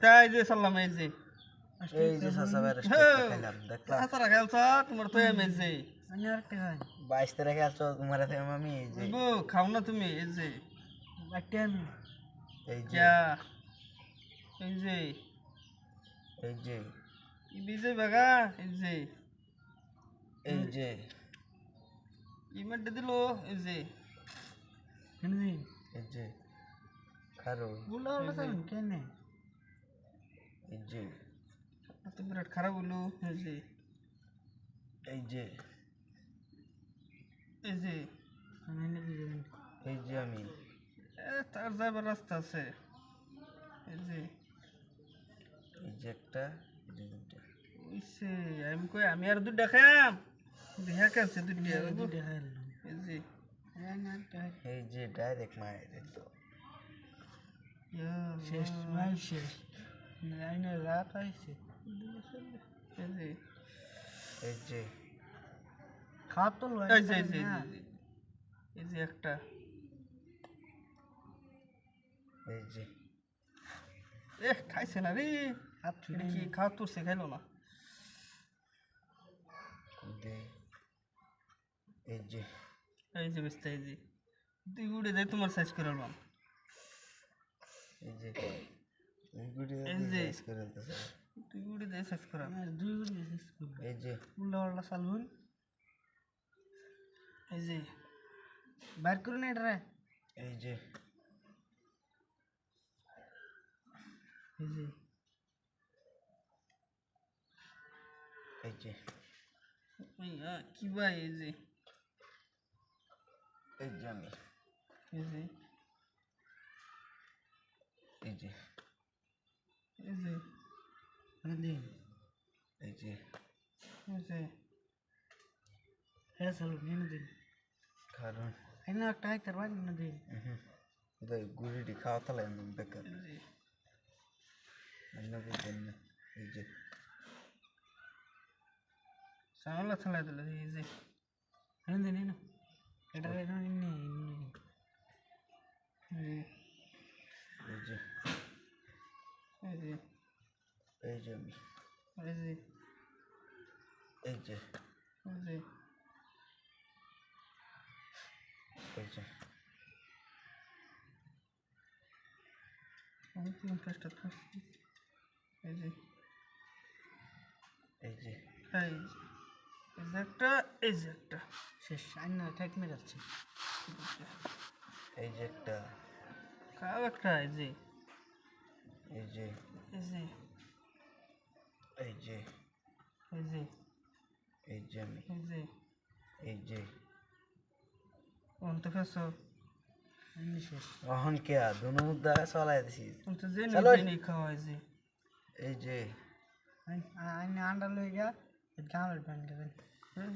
তাই যে সাল্লাম এই যে এই যে চাচা বাইরে হ্যাঁ। দেখলাম আসারা খেলছ তোমার তো এম এই যে বাইশ তারিখে আসছো তোমার আমি এই যে খাও না তুমি এই যে একটা আমি এই যে এই যে এই যে ই বিজয় বাগা এই যে এই যে ই মেডে দিল এই যে এই যে খারো উল্টা কেন এই যে এত বিরাট খারাপ হলো এই যে। এই যে। এই যে এই যে আমি। এ তার যাবার রাস্তা আছে। এই যে। এই যে একটা আমি কই আমি আর দুধ দেখাম দেখা কাছে দুধ খাইলাম এই যে। খাই এই যে ডাইরেক্ট মায়ের একদম শেষ ভাই শেষ। আইনে রাত আইছে এই যে এই যে খাওয়া তো লয় এই যে এই যে এই যে, এই যে একটা এই যে এ খাইছে না রে হাত এটা ছুটে কি খাওয়া তুলছে খাইলো না দে এই যে এই যে বেস্তা এই যে তুই উড়ে যাই তোমার সাইজ করে আলবাম এই যে এই ভিডিও এই যে। সাইজ করে দিতেছে তুই উড়ে যাই সাইজ করা আমার দুই গুলি শেষ করব এই যে উল্টা উল্টা চালুন এই যে বাইর করুন এটা রে এই যে এই যে এই যে ওই আ, কি ভাই এই যে এই যে আমি এই যে এই যে এই যে আমি দিন এই যে হ্যাঁ চালুন এনে দিন কারণ এনে একটা হাইতার বাদ এনে দিন দেখ গুড়িটি খাওয়া তাহলে আমি বেকার অন্য বুঝবেন না এই যে সামলা চালাই দিল এই যে এনে দিন এনে এটা এনে এনে এনে এই যে এই যে এই যে এই যে আমি এই যে আমি তিন পাঁচটা থাকছি এই যে এই যে এই যে একটা এই যে একটা শেষ আইনা ঠেক মেরাচ্ছে এই যে একটা খাও একটা এই যে এই যে এই যে এই যে এই যে এই যে আমি এই যে এই যে অন্ত ফেসো অহন কে দুনো মুদ্রা চলাই দিছি অন্ত যে। নেই খাওয়া এই যে এই যে আন্ডা লই গা প্যান্ট দেবেন হ্যাঁ